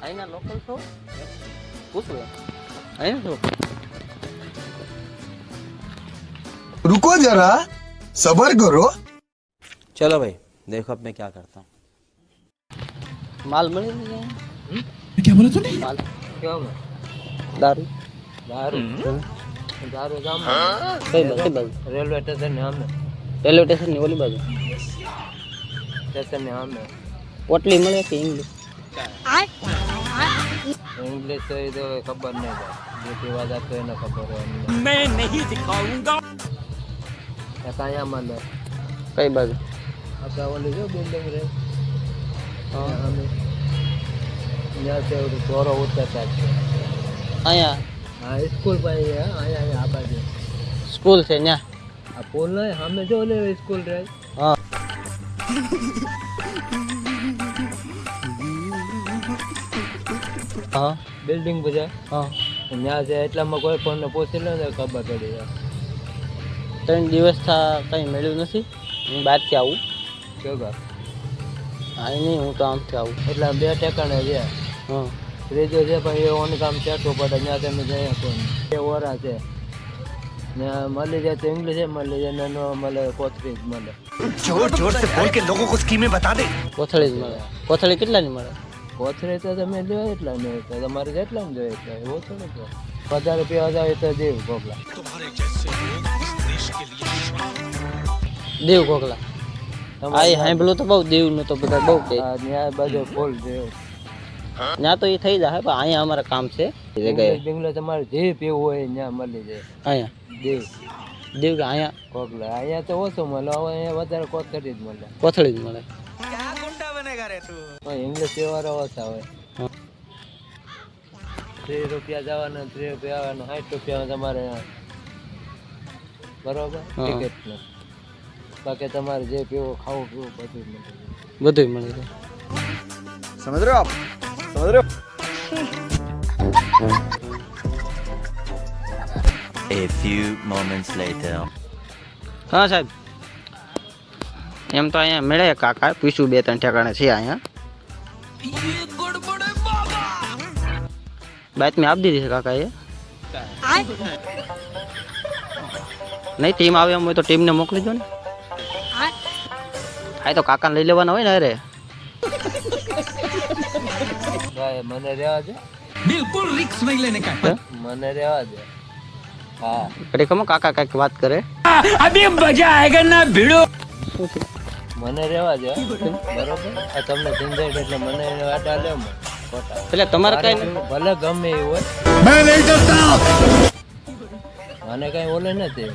અહીંના લોકલ છો પૂછું એમ અહીં છો रुको जरा सबर करो चलो भाई देखो अब मैं क्या करता हूँ માલ મળી નહીં क्या बोला तूने માલ કેવામાં દારૂ દારૂ દારૂ ગામ કઈ બાજુ કઈ બાજુ રેલવે સ્ટેશન ને સામે રેલવે સ્ટેશનની ઓલી બાજુ સ્ટેશન ને સામે પોટલી મળે કે ઇંગ્લિશ ઇંગ્લિશ તો એ તો ખબર નહીં ભાઈ. જે પીવા જતો એને ખબર હોય એમને. એ કાંઈ મળે કઈ બાજુ? આપણે ઓલી જો બિલ્ડિંગ રે. હા. અમે ત્યાં તે ઓલું ચોરો ઉતરતા છે. અહીંયા? હા સ્કૂલ પાસે અહીંયા અહીંયા આ બાજુ. સ્કૂલ છે ત્યાં આ પુલ નહીં અમે જો ને સ્કૂલ રહે હા. બિલ્ડિંગ છે. હા. ત્યાં છે એટલામાં કોઈ ફોનને પહોંચી લો તો ખબર પડી જાય. ત્રણ દિવસ થા કંઈ મળ્યું નથી? હું બહારથી આવું. જોગા હા નહીં હું તો આમથી આવું. એટલે બે ઠેકાણે છે. હા. ત્રીજો છે પણ એ ઓન કામ છે તો પડે ત્યાં તમે જઈએ ફોન. બે ઓરા છે. મળી જાય તો ઇંગ્લિશ મળી જાય ન મળે કોથળી જ મળે. જોર જોર સે બોલ કે લોકો કો સ્કીમે બતા દે. કોથળી જ મળે. કોથળી કેટલાની મળે? કોથળી તો તમે લો એટલા ને તો તમારે જેટલા ને જોઈએ એટલા એવો છે ને તો વધારે પીવા જાય તો દેવ ગોકલા દેવ કોકલા આય હાંભલો તો બહુ દેવનું તો બધા બહુ કે. ત્યાં બધું ફૂલ દેવ. ન્યા તો એ થઈ જાય પણ અહીંયા અમારે કામ છે. ઇંગ્લિશ તમારે જે પીવું હોય ત્યાં મળી જાય. અહીંયા. દેવ. દેવ કે અહીંયા? કોકલા અહીંયા તો ઓછું મળે હવે અહીંયા વધારે કોથળી જ મળે. કોથળી જ મળે. ઇંગ્લિશ વ્યવહાર રૂપિયા જવાના ત્રીસ રૂપિયા આવવાના સાઠ રૂપિયા તમારે બાકી તમારે જે પીવો ખાવું પીવું બધું મળે બધું મળે છે સમજ રહ્યો આપ? હા સાહેબ. એમ તો અહીંયા મળે કાકા પીશું બે ત્રણ ઠેકાણે છે અહીંયા. બાતમી આપી દીધી છે કાકા એ નહીં ટીમ આવે એમ હોય તો ટીમને મોકલી દો ને. હા તો કાકાને લઈ લેવાના હોય ને અરે મને રહેવા દે. બિલકુલ રિક્સ નહીં લેને કાકા મને રહેવા દે. હા. કાકા કંઈક વાત કરે. અભી મજા આયેગા ના ભીડો? મને રહેવા દે બરોબર? આ તમને ધંધાઈ એટલે મને આડા લે એટલે તમારે કઈ ભલે ગમે એ હોય. મને કઈ ઓલે નથી.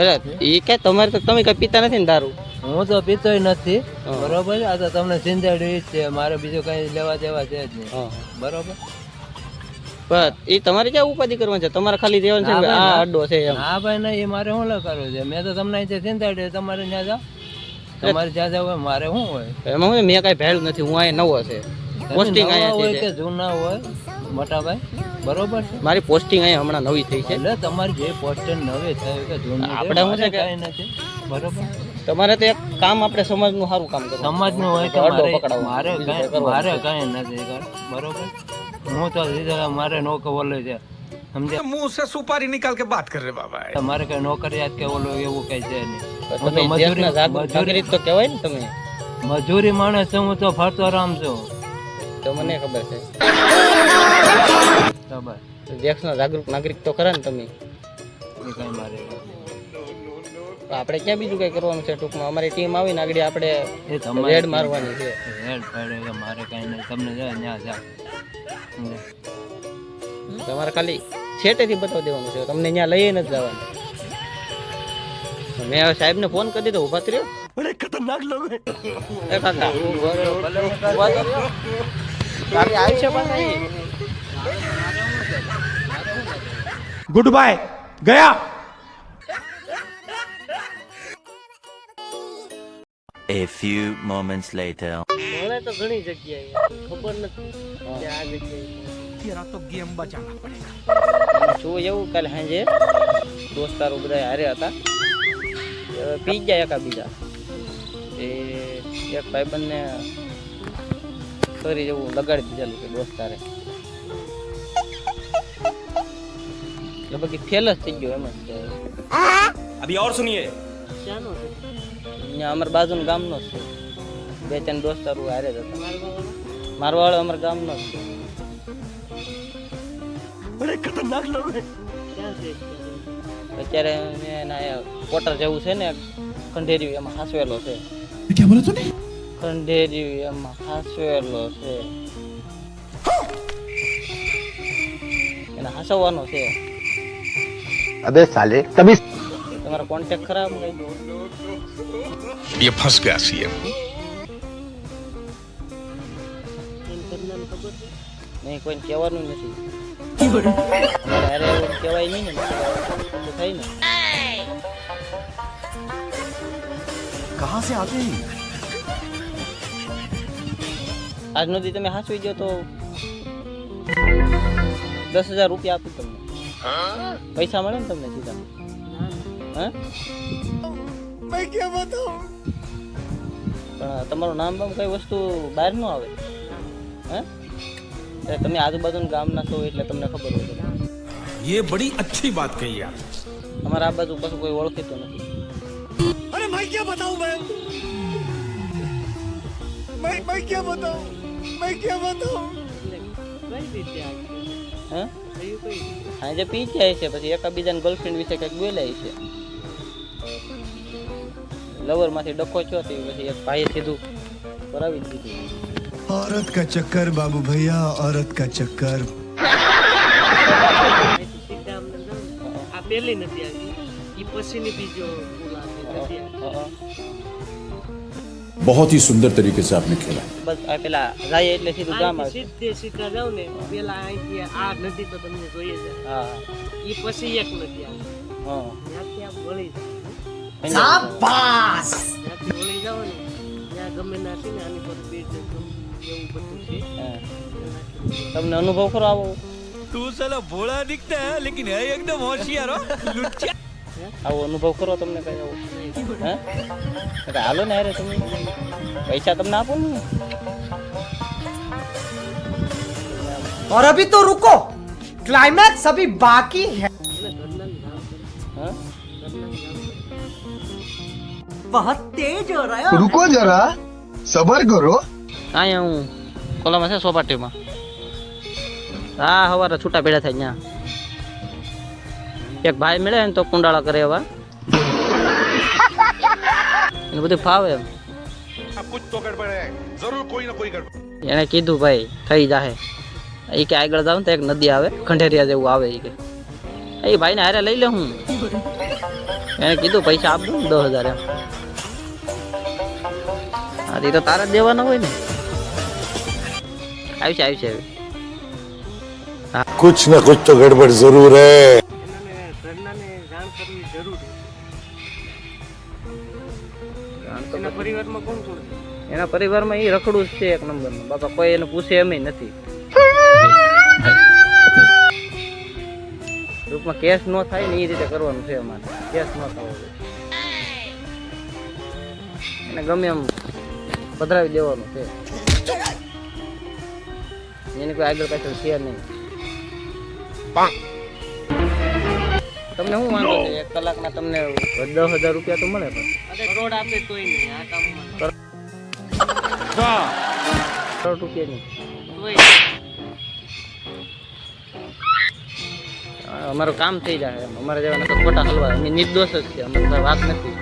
એટલે એ કે તમારે તો તમે કઈ પીતા નથી ને દારૂ? હું તો પીતો નથી. બરોબર? છે આ તો તમને સિંધાડ્યું છે. મારે બીજું કઈ લેવા દેવા છે જ નહીં. બરોબર? પણ એ તમારે ક્યાં ઉપાધિ કરવાની છે? તમારે ખાલી રહેવાનું છે આ અડ્ડો છે એમ? હા ભાઈ ના એ મારે શું કરવું છે? મેં તો તમને અહીંથી સિંધાડ્યું તમારે ત્યાં જાઓ. તમારે જ્યાં જવું હોય મારે શું હોય? એમાં હું મેં કાંઈ ભેળ નથી હું અહીંયા નવો છે. પોસ્ટિંગ અહીંયા હોય કે જૂના હોય મોટાભાઈ? બરોબર છે? મારી પોસ્ટિંગ અહીંયા હમણાં નવી થઈ છે. એટલે તમારી જે પોસ્ટિંગ નવી થઈ કે જૂના આપણે શું છે કે નથી. બરોબર? તમારે તો એક કામ આપણે સમાજનું સારું કામ કરવું સમાજનું હોય કે મારે મારે કાંઈ મારે કાંઈ નથી બરોબર? હું તો સીધા મારે નોકો બોલે છે. સમજે હું સે સુપારી નિકાલ કે વાત કર રે બાબા મારે કઈ નોકરિયાત કે ઓલો એવું કઈ છે નહીં. તમે મજૂરી મજૂરી તો કહેવાય ને તમે. મજૂરી માણસ હું તો ફરતો રામ છું. તો મને ખબર છે. ખબર. દેશના જાગૃત નાગરિક તો ખરા ને તમે. આપણે ક્યાં બીજું કઈ કરવાનું છે? ટૂંકમાં અમારી ટીમ આવીને આગળ આપણે હેડ રેડ મારવાની છે. રેડ પડે મારે કઈ નહીં તમને જાય ત્યાં જા તમારે ખાલી છેટેથી બતાવી દેવાનું છે. તમને ત્યાં લઈ નથી જવાનું. મેં હવે સાહેબને ફોન કરી દીધો ઉભા કર્યો बड़े खतरनाक लोग हैं એ કાકા ઉભા તો રહ્યો. ગાડી આવી છે પાછા અહીં. गुड बाय गया A few moments later. મને તો ઘણી જગ્યાએ ખબર નથી કે આ જગ્યાએ तेरा तो गेम बचाना पड़ेगा શું એવું કાલે સાંજે દોસ્તારો બધા હારે હતા એ પી ગયા એકાબીજા એ એક ભાઈબંધને સોરી જેવું લગાડી દીધેલું કે દોસ્તારે એટલે બાકી ફેલ જ થઈ ગયો એમ જ અભી ઓર સુનિયે? ક્યાંનો અહીંયા અમારા બાજુનું ગામનો છે. બે ત્રણ દોસ્તારો હારે જ હતા. મારવાળો અમારા ગામનો છે. બડે ખતરનાક લડો ક્યાં છે? અત્યારે મેં એના એ કોટર જેવું છે ને ખંડેરી એમાં હાસવેલો છે क्या बोला तूने ખંડેરી એમાં હાસવેલો છે એને હાસવવાનો છે अबे साले तभी તમારો કોન્ટેક્ટ ખરાબ કઈ દો ये फंस गया सीएम એમ કરનારને ખબર છે નહીં કોઈને કહેવાનું નથી અમારે હારે એવું કહેવાય નહીં ને તો થાય ને कहाँ से आते हैं આજ નદી તમે હાંસવી દો તો દસ હજાર રૂપિયા આપું તમને પૈસા મળે ને તમને સીધા હે मैं क्या बताऊं પણ તમારું નામ બામ કઈ વસ્તુ બહાર ન આવે હે એટલે તમે આજુબાજુના ગામના છો એટલે તમને ખબર હોય ये बड़ी अच्छी बात कही यार અમારા આ બાજુ પાછું કોઈ ઓળખીતું નથી अरे मैं क्या बताऊं मैं मैं मैं क्या बताऊं मैं क्या बताऊं કઈ રીતે આવી હે થયું કઈ રીતે આજે પી જાય છે પછી એકાબીજાની ગર્લફ્રેન્ડ વિશે કંઈક બોલાય છે લવર માંથી ડખો છો તે પછી એક ભાઈએ સીધું કરાવી જ દીધું औरत का चक्कर बाबू भैया औरत का चक्कर અહીંથી સીધા અમને જાઓ ને. આ પહેલી નથી આવી એ પછીની બીજો પુલ આવે નથી આવી. હં, હં. बहुत ही सुंदर तरीके से आपने खेला બસ આ પેલા જાય એટલે સીધું ગામ અહીંથી આવે સીધે સીધા જાવ ને પેલા અહીંથી આ નદી તો તમને જોઈએ છે હા એ પછી એક નથી આવી હા ત્યાંથી આમ વળી જાઓ. શાબાશ ત્યાંથી વળી જાઓ ને ત્યાં ગમે ના છે ને આની પર બેટ એવું બધું છે તમને અનુભવ ખરો આવો तू साला भोला दिखता है लेकिन है एकदम होशियार हो लुच्चा આવો અનુભવ કરો તમને કઈ આવો હે એટલે હાલો ને અરે તમે પૈસા તમને આપો ને और अभी तो रुको क्लाइमैक्स अभी बाकी है એટલે ઘરના ને કામ કરે હા ઘરના ને કામ કરે बहुत तेज हो रहा है रुको जरा सबर करो અહીંયા હું કોલામાં છે સોપાટીમાં? હા હવારે છૂટા પેડા થાય ત્યાં. એક ભાઈ મળે ને તો કુંડાળા કરે એવા. એને બધું ફાવે એમ. એને કીધું ભાઈ થઈ જાહે. એ કે આગળ જાવ તો એક નદી આવે ખંડેરિયા જેવું આવે એ કે. એ ભાઈને હારે લઈ લે હું. એને કીધું પૈસા આપ દઉં દસ હજાર એમ. હા એ તો તારા દેવાના હોય ને. આવશે આવશે કુછ ને કુછ તો ગડબડ જરૂર હે. એના પરિવારમાં એ રખડું જ છે એક નંબરનું. બાપા કોઈ એને પૂછે એમ નથી. ટૂંકમાં કેસ ન થાય ને એ રીતે કરવાનું છે અમારે. કેસ ન થવો એને ગમે એમ પધરાવી દેવાનું છે. એની કોઈ આગળ પાછળ છે નહીં. તમને શું વાંધો છે? એક કલાકના તમને દસ હજાર રૂપિયા તો મળે પણ. કરોડ આપે તોય નહીં આ કામમાં કરોડ રૂપિયા નહીં. અમારું કામ થઈ જાય અમારે જવાના નકર ખોટા હલવા. અમે નિર્દોષ જ છે અમારે વાત નથી.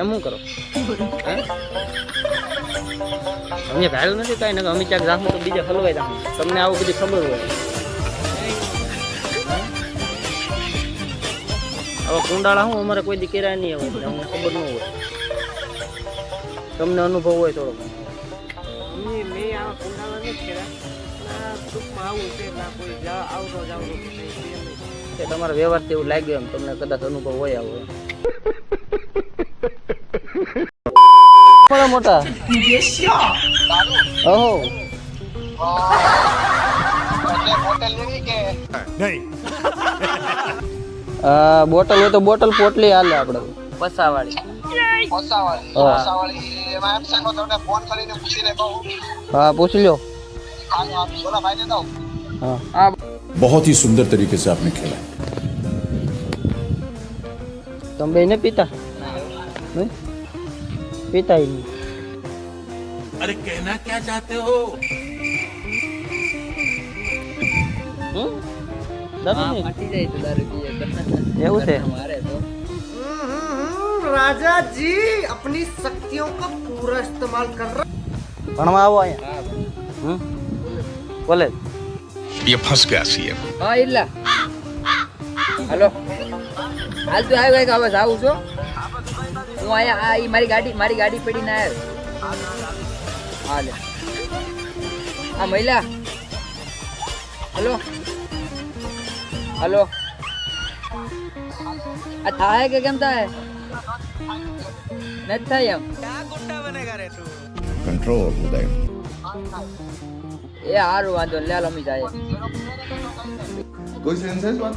એમ શું કરો? અમે ભાડું નથી કાંઈ નથી અમે ક્યાંક જાહું તો બીજે હલવાઈ જાહું તમને આવું બધી ખબર હોય. હવે કુંડાળા હું અમારે કોઈ દી કર્યા નહીં એટલે અમને ખબર ન હોય. તમને અનુભવ હોય થોડો આવા આવું તમારા વ્યવહારથી એવું લાગ્યું એમ તમને કદાચ અનુભવ હોય આવો. એમ. મોટા મોટા ઓહો नहीं આ બોટલ હોય તો બોટલ પોટલી હાલે આપણે પસાવાળી હા પૂછી લ્યો હા बहुत ही सुंदर तरीके से आपने खेला તમે બે ને પીતા નહીં પીતા ય નહીં अरे कहना क्या चाहते हो હમ? દાદુ નહીં? એવું છે हम्म, राजा जी अपनी शक्तियों का पूरा इस्तेमाल कर रहा ભણવા આવો અહીંયા હમ કોલેજ ये फंस गया सीएम હા એટલા હલો હાલ તો આવ્યો કે બસ આવું છો. હું અહીંયા આ મારી ગાડી મારી ગાડી પડીને આવ્યો. હાલે. આ મહિલા. હલો. હલો. આ થાય કે કેમ થાય? નથી થાય એમ. કંટ્રોલ ઉદય એ સારું વાંધો લે લમી જાય. કોઈ સેન્સ વાત?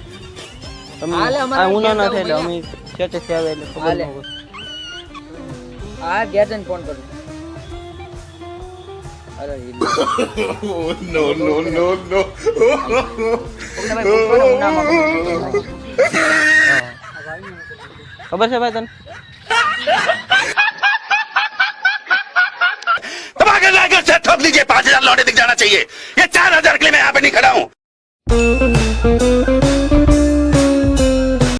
તમે હાલે, અમારે આ ઉના ના ઘેર થાય એટલે જવું અમે ચેચે થી આવે એટલે ખબર હાલે. ન હોય હા ઘેર જઈને ફોન કરું અરે ઈ લો. नो नो नो नो તમને ભાઈ પૂછવાનું હું નામ આપું. ખબર છે ભાઈ તને दबा के लाकर से ठोक लीजिए पाँच हजार लौटे दिख जाना चाहिए ये चार हजार के लिए मैं यहाँ पे नहीं खड़ा हूँ